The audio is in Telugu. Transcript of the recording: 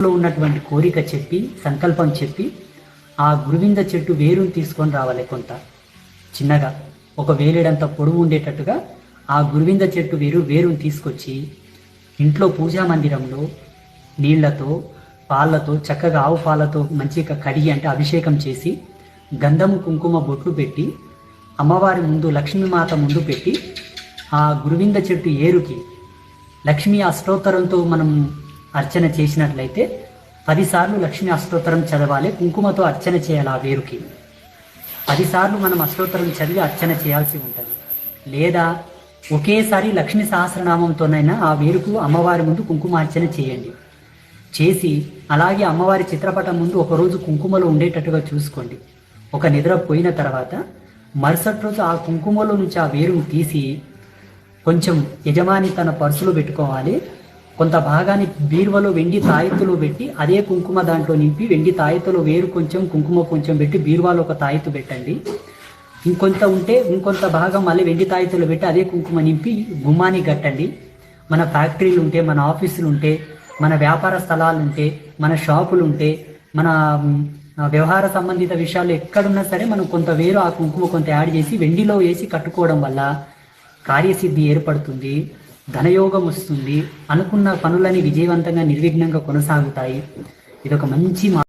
లో ఉన్నటువంటి కోరిక చెప్పి సంకల్పం చెప్పి ఆ గురువింద చెట్టు వేరుని తీసుకొని రావాలి కొంత. చిన్నగా ఒక వేలేడంత పొడవు ఉండేటట్టుగా ఆ గురువింద చెట్టు వేరు వేరుని తీసుకొచ్చి ఇంట్లో పూజా మందిరంలో నీళ్ళతో పాలతో చక్కగా ఆవు పాలతో మంచిగా కడిగి అంటే అభిషేకం చేసి గంధము కుంకుమ బొట్లు పెట్టి అమ్మవారి ముందు లక్ష్మీమాత ముందు పెట్టి ఆ గురువింద చెట్టు ఏరుకి లక్ష్మీ అష్టోత్తరంతో మనం అర్చన చేసినట్లయితే పదిసార్లు లక్ష్మీ అష్టోత్తరం చదవాలి కుంకుమతో అర్చన చేయాలి ఆ వేరుకి. పదిసార్లు మనం అష్టోత్తరం చదివి అర్చన చేయాల్సి ఉంటుంది. లేదా ఒకేసారి లక్ష్మీ సహస్రనామంతోనైనా ఆ వేరుకు అమ్మవారి ముందు కుంకుమ అర్చన చేయండి. చేసి అలాగే అమ్మవారి చిత్రపటం ముందు ఒకరోజు కుంకుమలో ఉండేటట్టుగా చూసుకోండి. ఒక నిద్ర పోయిన తర్వాత మరుసటి రోజు ఆ కుంకుమలో నుంచి ఆ వేరును తీసి కొంచెం యజమాని తన పర్సులో పెట్టుకోవాలి. కొంత భాగాన్ని బీరువలో వెండి తాయెత్తులో పెట్టి అదే కుంకుమ దాంట్లో నింపి వెండి తాయెత్తులో వేరు కొంచెం కుంకుమ కొంచెం పెట్టి బీరువాలో ఒక తాయెత్తు పెట్టండి. ఇంకొంత ఉంటే ఇంకొంత భాగం మళ్ళీ వెండి తాయెత్తులో పెట్టి అదే కుంకుమ నింపి గుమ్మానికి కట్టండి. మన ఫ్యాక్టరీలు ఉంటే మన ఆఫీసులు ఉంటే మన వ్యాపార స్థలాలు ఉంటే మన షాపులు ఉంటే మన వ్యవహార సంబంధిత విషయాలు ఎక్కడున్నా సరే మనం కొంత వేరు ఆ కుంకుమ కొంత యాడ్ చేసి వెండిలో వేసి కట్టుకోవడం వల్ల కార్యసిద్ధి ఏర్పడుతుంది. ధనయోగం వస్తుంది అనుకున్న పనులని విజయవంతంగా నిర్విఘ్నంగా కొనసాగుతాయి. ఇదొక మంచి